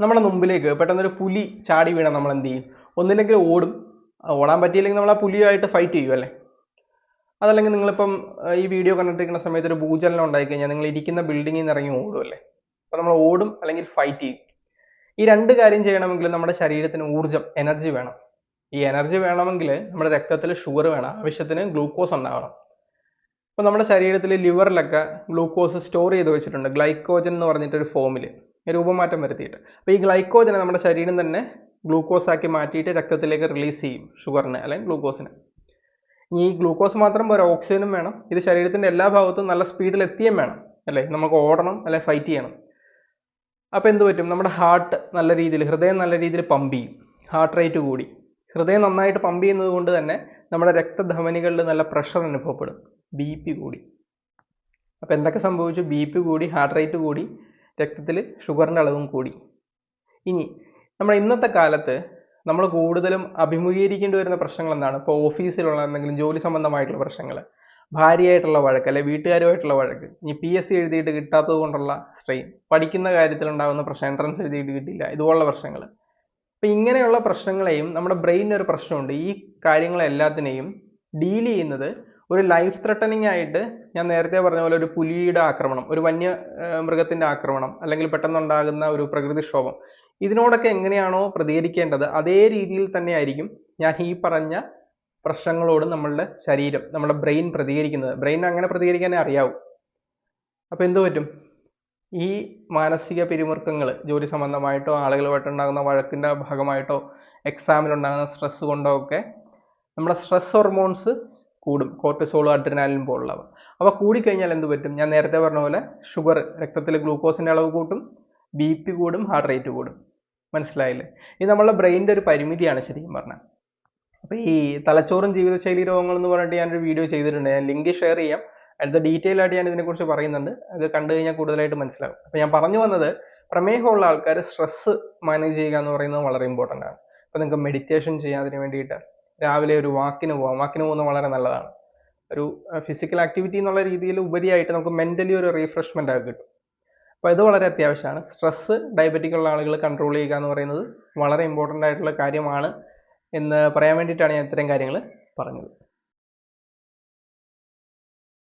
നമ്മുടെ മുമ്പിലേക്ക് പെട്ടെന്നൊരു പുലി ചാടി വീണാൽ നമ്മൾ എന്ത് ചെയ്യും? ഒന്നില്ലെങ്കിൽ ഓടും. ഓടാൻ പറ്റിയില്ലെങ്കിൽ നമ്മൾ ആ പുലിയുമായിട്ട് ഫൈറ്റ് ചെയ്യും അല്ലേ? അതല്ലെങ്കിൽ നിങ്ങളിപ്പം ഈ വീഡിയോ കണ്ടിട്ടിരിക്കുന്ന സമയത്ത് ഒരു ഭൂചലനം ഉണ്ടായി കഴിഞ്ഞാൽ നിങ്ങൾ ഇരിക്കുന്ന ബിൽഡിങ്ങിൽ നിന്ന് ഇറങ്ങി ഓടും അല്ലേ? അപ്പോൾ നമ്മൾ ഓടും അല്ലെങ്കിൽ ഫൈറ്റ് ചെയ്യും. ഈ രണ്ട് കാര്യം ചെയ്യണമെങ്കിൽ നമ്മുടെ ശരീരത്തിന് ഊർജം എനർജി വേണം. ഈ എനർജി വേണമെങ്കിൽ നമ്മുടെ രക്തത്തിൽ ഷുഗർ വേണം. ആവശ്യത്തിന് ഗ്ലൂക്കോസ് ഉണ്ടാവണം. അപ്പോൾ നമ്മുടെ ശരീരത്തിൽ ലിവറിലൊക്കെ ഗ്ലൂക്കോസ് സ്റ്റോർ ചെയ്ത് വെച്ചിട്ടുണ്ട്. ഗ്ലൈക്കോജൻ എന്ന് പറഞ്ഞിട്ടൊരു ഫോമിൽ രൂപമാറ്റം വരുത്തിയിട്ട്. അപ്പോൾ ഈ ഗ്ലൈക്കോജനെ നമ്മുടെ ശരീരം തന്നെ ഗ്ലൂക്കോസ് ആക്കി മാറ്റിയിട്ട് രക്തത്തിലേക്ക് റിലീസ് ചെയ്യും ഷുഗറിന് അല്ലെങ്കിൽ ഗ്ലൂക്കോസിന്. ഇനി ഈ ഗ്ലൂക്കോസ് മാത്രം പോരാ ഓക്സിജനും വേണം. ഇത് ശരീരത്തിന്റെ എല്ലാ ഭാഗത്തും നല്ല സ്പീഡിൽ എത്തിയും വേണം അല്ലേ? നമുക്ക് ഓടണം അല്ലെ ഫൈറ്റ് ചെയ്യണം. അപ്പോൾ എന്ത് പറ്റും? നമ്മുടെ ഹാർട്ട് നല്ല രീതിയിൽ ഹൃദയം നല്ല രീതിയിൽ പമ്പ് ചെയ്യും. ഹാർട്ട് റേറ്റ് കൂടി. ഹൃദയം നന്നായിട്ട് പമ്പ് ചെയ്യുന്നത് കൊണ്ട് തന്നെ നമ്മുടെ രക്തധമനികളിൽ നല്ല പ്രഷർ അനുഭവപ്പെടും. ബി പി കൂടി. അപ്പോൾ എന്തൊക്കെ സംഭവിച്ചു? ബി പി കൂടി ഹാർട്ട് റേറ്റ് കൂടി രക്തത്തിൽ ഷുഗറിന്റെ അളവും കൂടി. ഇനി നമ്മൾ ഇന്നത്തെ കാലത്ത് നമ്മൾ കൂടുതലും അഭിമുഖീകരിക്കേണ്ടി വരുന്ന പ്രശ്നങ്ങൾ എന്താണ് ഇപ്പോൾ ഓഫീസിലുള്ള എന്തെങ്കിലും ജോലി സംബന്ധമായിട്ടുള്ള പ്രശ്നങ്ങൾ ഭാര്യയായിട്ടുള്ള വഴക്ക് അല്ലെ വീട്ടുകാരുമായിട്ടുള്ള വഴക്ക് ഇനി പി എസ് സി എഴുതിയിട്ട് കിട്ടാത്തത് കൊണ്ടുള്ള സ്ട്രെയിൻ പഠിക്കുന്ന കാര്യത്തിലുണ്ടാകുന്ന പ്രശ്നം എൻട്രൻസ് എഴുതിയിട്ട് കിട്ടില്ല ഇതുപോലുള്ള പ്രശ്നങ്ങൾ അപ്പം ഇങ്ങനെയുള്ള പ്രശ്നങ്ങളെയും നമ്മുടെ ബ്രെയിനിന് ഒരു പ്രശ്നമുണ്ട്. ഈ കാര്യങ്ങളെല്ലാത്തിനെയും ഡീൽ ചെയ്യുന്നത് ഒരു ലൈഫ് ത്രെട്ടനിങ് ആയിട്ട് ഞാൻ നേരത്തെ പറഞ്ഞ പോലെ ഒരു പുലിയുടെ ആക്രമണം ഒരു വന്യ മൃഗത്തിന്റെ ആക്രമണം അല്ലെങ്കിൽ പെട്ടെന്നുണ്ടാകുന്ന ഒരു പ്രകൃതിക്ഷോഭം ഇതിനോടൊക്കെ എങ്ങനെയാണോ പ്രതികരിക്കേണ്ടത് അതേ രീതിയിൽ തന്നെ ആയിരിക്കും ഞാൻ ഈ പറഞ്ഞ പ്രശ്നങ്ങളോട് നമ്മളുടെ ശരീരം നമ്മുടെ ബ്രെയിൻ പ്രതികരിക്കുന്നത്. ബ്രെയിൻ അങ്ങനെ പ്രതികരിക്കാനേ അറിയാവൂ. അപ്പോൾ എന്തു പറ്റും? ഈ മാനസിക പിരിമുറുക്കങ്ങൾ ജോലി സംബന്ധമായിട്ടോ ആളുകളുമായിട്ടുണ്ടാകുന്ന വഴക്കിന്റെ ഭാഗമായിട്ടോ എക്സാമിലുണ്ടാകുന്ന സ്ട്രെസ് കൊണ്ടോ ഒക്കെ നമ്മുടെ സ്ട്രെസ് ഹോർമോൺസ് കൂടും. കോർട്ടിസോളും അഡ്രിനാലിൻ പോലുള്ളവ. അവ കൂടിക്കഴിഞ്ഞാൽ എന്ത് പറ്റും? ഞാൻ നേരത്തെ പറഞ്ഞ പോലെ ഷുഗർ രക്തത്തിൽ ഗ്ലൂക്കോസിന്റെ അളവ് കൂട്ടും ബി പി കൂടും ഹാർട്ട് റേറ്റ് കൂടും. മനസ്സിലായില്ലേ? ഇത് നമ്മളുടെ ബ്രെയിനിന്റെ ഒരു പരിമിതിയാണ് ശരിക്കും പറഞ്ഞാൽ. അപ്പോൾ ഈ തലച്ചോറും ജീവിതശൈലി രോഗങ്ങൾ എന്ന് പറഞ്ഞിട്ട് ഞാനൊരു വീഡിയോ ചെയ്തിട്ടുണ്ട്. ഞാൻ ലിങ്ക് ഷെയർ ചെയ്യാം. അടുത്ത ഡീറ്റെയിൽ ആയിട്ട് ഞാൻ ഇതിനെക്കുറിച്ച് പറയുന്നുണ്ട്. അത് കണ്ടു കഴിഞ്ഞാൽ കൂടുതലായിട്ട് മനസ്സിലാവും. അപ്പോൾ ഞാൻ പറഞ്ഞു വന്നത് പ്രമേഹമുള്ള ആൾക്കാർ സ്ട്രെസ് മാനേജ് ചെയ്യുക എന്ന് പറയുന്നത് വളരെ ഇമ്പോർട്ടന്റ് ആണ്. അപ്പോൾ നിങ്ങൾക്ക് മെഡിറ്റേഷൻ ചെയ്യാൻ അതിന് വേണ്ടിയിട്ട് രാവിലെ ഒരു വാക്കിന് പോകാം വാക്കിന് പോകുന്നത് വളരെ നല്ലതാണ്. ഒരു ഫിസിക്കൽ ആക്ടിവിറ്റി എന്നുള്ള രീതിയിൽ ഉപരിയായിട്ട് നമുക്ക് മെന്റലി ഒരു റീഫ്രഷ്മെന്റ് ആയി കിട്ടും. അപ്പോൾ ഇത് വളരെ അത്യാവശ്യമാണ്. സ്ട്രെസ്സ് ഡയബറ്റിക് ഉള്ള ആളുകൾ കൺട്രോൾ ചെയ്യുക എന്ന് പറയുന്നത് വളരെ ഇമ്പോർട്ടന്റ് ആയിട്ടുള്ള കാര്യമാണ് എന്ന് പറയാൻ വേണ്ടിയിട്ടാണ് ഞാൻ ഇത്രയും കാര്യങ്ങൾ പറഞ്ഞത്.